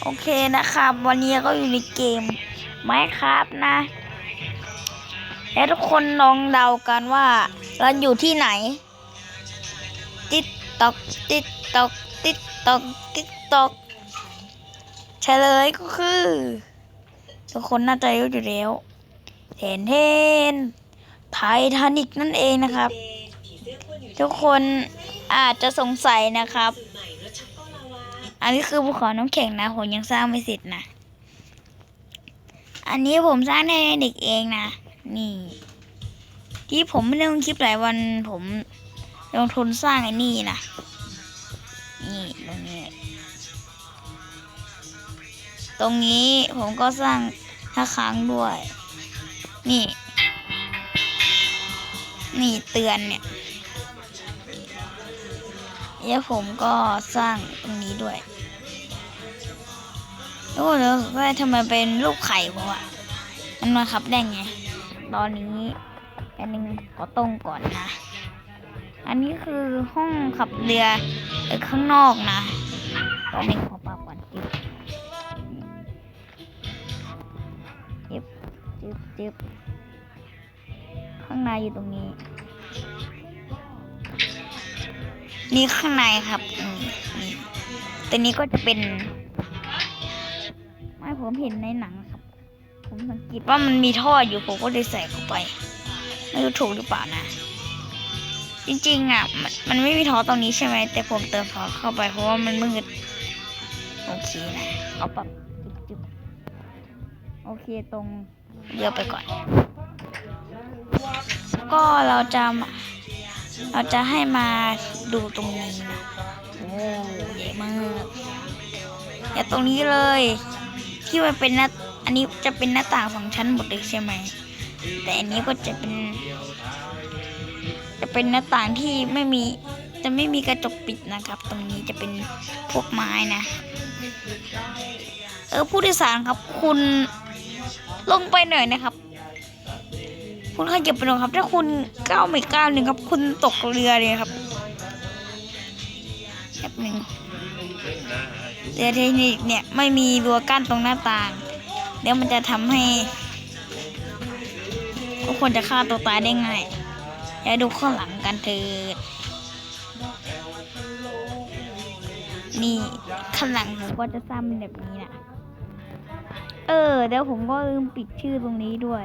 โอเคนะครับ วันนี้ก็อยู่ในเกมไมครับนะ และทุกคนลองเดากันว่าเราอยู่ที่ไหน ติ๊กตอกติ๊กตอกติ๊กตอกติ๊กตอกเฉลยก็คือ ทุกคนน่าจะรู้อยู่แล้วเห็นเห็นไททานิกนั่นเองนะครับ ทุกคนอาจจะสงสัยนะครับ อันนี้คือภูเขาน้ำแข็งนะผมยังสร้างไม่เสร็จนะ อันนี้ผมสร้างในเด็กเองนะ นี่ ที่ผมไม่ได้ลงคลิปหลายวันผมลงทุนสร้างไอ้นี่นะ นี่ตรงนี้ ตรงนี้ผมก็สร้างท่าค้างด้วย นี่ นี่เตือนเนี่ยแล้วผมก็สร้างตรงนี้ด้วย โอ้แล้วว่าทำไมเป็นรูปไข่ผมอะมันมาขับได้ไง ตอนนี้อันนึงขอตรงก่อนนะ อันนี้คือห้องขับเรือข้างนอกนะตอนนี้ขอปรับก่อนจิ๊บจิ๊บจิ๊บจิ๊บข้างในอยู่ตรงนี้ นี่ข้างในครับนี่ตัวนี้ก็จะเป็น ผมเห็นในหนังครับ ผมสังเกตว่ามันมีท่ออยู่ผมก็เลยใส่เข้าไปไม่รู้ถูกหรือเปล่านะ จริงๆอะมันมันไม่มีท่อตรงนี้ใช่ไหมแต่ผมเติมท่อเข้าไปเพราะว่ามันมืดโอเคนะเอาปรับจุ๊บๆโอเคตรงเรือไปก่อน ก็เราจะเราจะให้มาดูตรงนี้นะโอ้ใหญ่มากอย่าตรงนี้เลย ที่มันเป็นหน้าอันนี้จะเป็นหน้าต่างสองชั้นหมดเลยใช่ไหม แต่อันนี้ก็จะเป็น จะเป็นหน้าต่างที่ไม่มีจะไม่มีกระจกปิดนะครับ ตรงนี้จะเป็นพวกไม้นะ เออผู้โดยสารครับ คุณลงไปหน่อยนะครับ คุณขยับไปหน่อยครับ ถ้าคุณก้าวไม่ก้าวหนึ่งครับ คุณตกเรือเลยครับ แป๊บหนึ่งเรือเทคนิคเนี่ยไม่มีรั้วกั้นตรงหน้าต่าง เดี๋ยวมันจะทำให้ทุกคนจะฆ่าตัวตายได้ง่ายอย่าดูข้างหลังกันเถิด นี่ข้างหลังผมก็จะสร้างเป็นแบบนี้นะเออ เดี๋ยวผมก็ลืมปิดชื่อตรงนี้ด้วย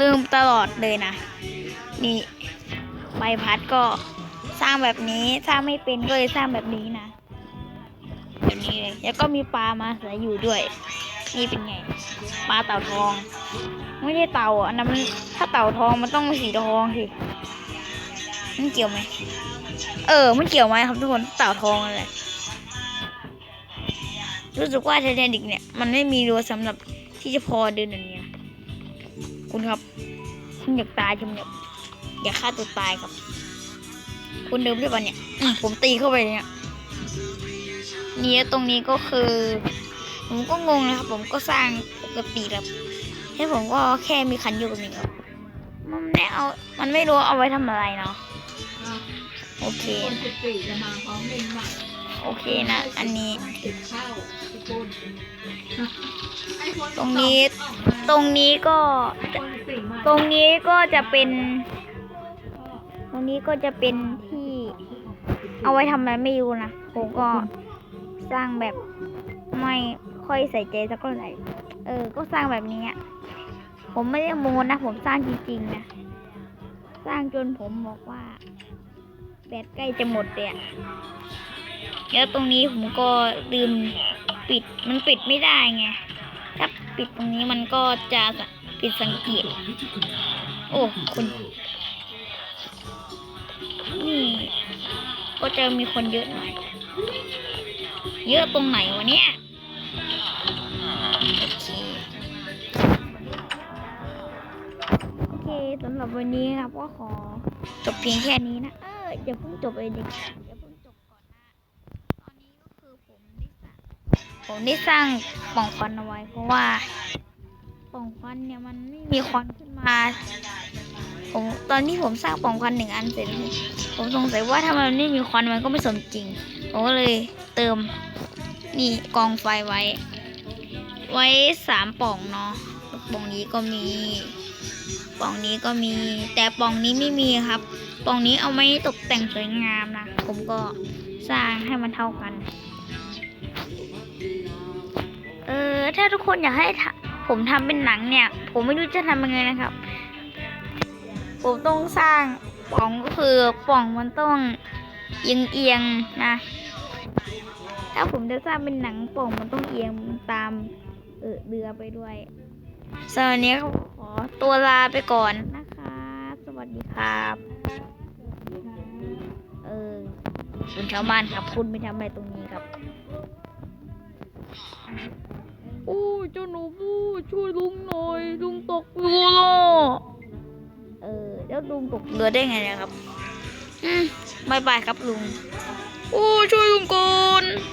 ลืมตลอดเลยนะ นี่ใบพัดก็ สร้างแบบนี้สร้างไม่เป็นก็เลยสร้างแบบนี้นะแบบนี้เลยแล้วก็มีปลามาอาศัยอยู่ด้วย นี่เป็นไงปลาเต่าทอง ไม่ใช่เต่าอะอันนั้นถ้าเต่าทองมันต้องสีทองสิมันเกี่ยวไหมเออมันเกี่ยวไหมครับทุกคนเต่าทองอะไรรู้สึกว่าไททานิกเนี่ยมันไม่มีรั้วสำหรับที่จะพอเดินอย่างเนี้ยคุณครับ คุณอยากตายใช่ไหมเนี่ยอยากฆ่าตัวตายครับ คุณเดิมได้ปะเนี่ยผมตีเข้าไปเนี่ยเนี่ตรงนี้ก็คือ ผมก็งงนะครับ ผมก็สร้างปกติครับแค่ผมก็แค่มีคันอยู่กับนี้ครับมันไม่เอา มันไม่รู้เอาไว้ทำอะไรเนาะโอเคโอเคนะ อันนี้ ตรงนี้ ตรงนี้ก็ ตรงนี้ก็จะเป็น รงนี้ก็จะเป็นที่เอาไว้ทำอะไรไม่รู้นะ ผมก็สร้างแบบไม่ค่อยใส่ใจสักเท่าไหร่ เออ ก็สร้างแบบนี้อะผมไม่ได้โมนะ ผมสร้างจริงๆนะ สร้างจนผมบอกว่า แบตใกล้จะหมดเลยอะแล้วตรงนี้ผมก็ลืมปิด มันปิดไม่ได้ไง ถ้าปิดตรงนี้มันก็จะปิดสังเกต โอ้ คุณ ก็จะมีคนเยอะหน่อย เยอะตรงไหนวะเนี่ยโอเคโอเคสำหรับวันนี้ครับก็ขอจบเพียงแค่นี้นะ เอออย่าเพิ่งจบเลยดิอย่าเพิ่งจบก่อนนะตอนนี้ก็คือผมได้สร้างผมได้สร้างป่องควันเอาไว้ เพราะว่าป่องควันเนี่ยมันไม่มีควันขึ้นมาผมตอนที่ผมสร้างป่องควันหนึ่งอันเสร็จ ผมสงสัยว่าถ้ามันไม่มีควันมันก็ไม่สมจริง ผมก็เลยเติม นี่กองไฟไว้ ไว้สามป่องเนาะป่องนี้ก็มี ป่องนี้ก็มี แต่ป่องนี้ไม่มีครับ ป่องนี้เอาไว้ตกแต่งสวยงามนะ ผมก็สร้างให้มันเท่ากัน เออ ถ้าทุกคนอยากให้ผมทำเป็นหนังเนี่ย ผมไม่รู้จะทำยังไงนะครับ ผมต้องสร้าง ป่องก็คือป่องมันต้องเอียงเอียงๆนะ ถ้าผมจะสร้างเป็นหนังป่องมันต้องเอียงตามเออเรือไปด้วยสำหรับวันนี้ก็ขอตัวลาไปก่อนนะคะ สวัสดีครับ เออคุณชาวบ้านครับคุณไปทำอะไรตรงนี้ครับโอ้เจ้าหนูพูช่วยลุงหน่อย ลุงตกเรือล่เออ แล้วลุงตกเรือได้ไงนะครับ อืมบายบายครับลุง โอ้ช่วยลุงก่อน